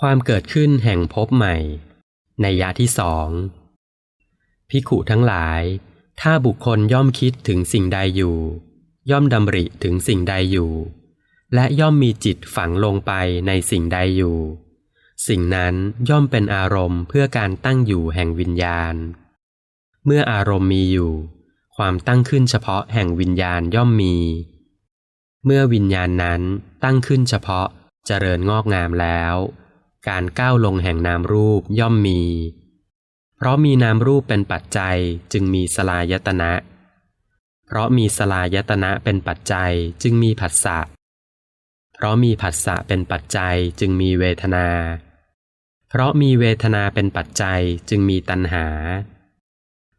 ความเกิดขึ้นแห่งภพใหม่ ในยะที่สองพิขุทั้งหลาย ถ้าบุคคลย่อมคิดถึงสิ่งใดอยู่ ย่อมดำริถึงสิ่งใดอยู่ และย่อมมีจิตฝังลงไปในสิ่งใดอยู่ สิ่งนั้นย่อมเป็นอารมณ์เพื่อการตั้งอยู่แห่งวิญญาณ เมื่ออารมณ์มีอยู่ ความตั้งขึ้นเฉพาะแห่งวิญญาณย่อมมี เมื่อวิญญาณนั้นตั้งขึ้นเฉพาะเจริญงอกงามแล้ว การก้าวลงแห่งนามรูปย่อมมี เพราะมีนามรูปเป็นปัจจัยจึงมีสลายตนะ เพราะมีสลายตนะเป็นปัจจัยจึงมีผัสสะ เพราะมีผัสสะเป็นปัจจัยจึงมีเวทนา เพราะมีเวทนาเป็นปัจจัยจึงมีตัณหา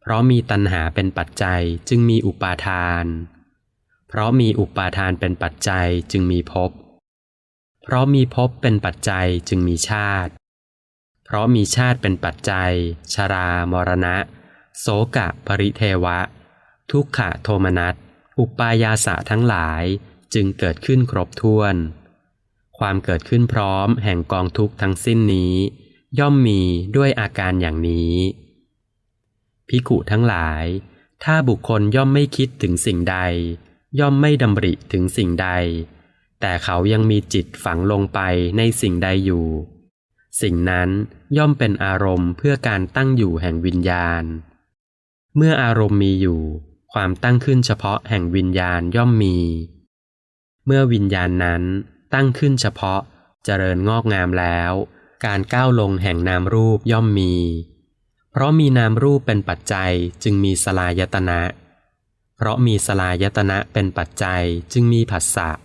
เพราะมีตัณหาเป็นปัจจัยจึงมีอุปาทาน เพราะมีอุปาทานเป็นปัจจัยจึงมีภพ เพราะมีภพเป็นปัจจัยจึงมีชาติ เพราะมีชาติเป็นปัจจัย ชรา มรณะ โสกะ ปริเทวะ ทุกขะโทมนัส อุปายาสะทั้งหลายจึงเกิดขึ้นครบถ้วน ความเกิดขึ้นพร้อมแห่งกองทุกข์ทั้งสิ้นนี้ ย่อมมีด้วยอาการอย่างนี้ พิกุทั้งหลาย ถ้าบุคคลย่อมไม่คิดถึงสิ่งใด ย่อมไม่ดำริถึงสิ่งใด แต่เขายังมีจิตฝังลงไปในสิ่งใดอยู่ สิ่งนั้นย่อมเป็นอารมณ์เพื่อการตั้งอยู่แห่งวิญญาณ เมื่ออารมณ์มีอยู่ ความตั้งขึ้นเฉพาะแห่งวิญญาณย่อมมี เมื่อวิญญาณนั้นตั้งขึ้นเฉพาะเจริญงอกงามแล้ว การก้าวลงแห่งนามรูปย่อมมี เพราะมีนามรูปเป็นปัจจัยจึงมีสลายตนะ เพราะมีสลายตนะเป็นปัจจัยจึงมีผัสสะเ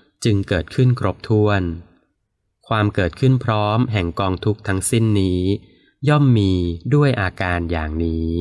จึงเกิดขึ้นครบถ้วน ความเกิดขึ้นพร้อมแห่งกองทุกทั้งสิ้นนี้ ย่อมมีด้วยอาการอย่างนี้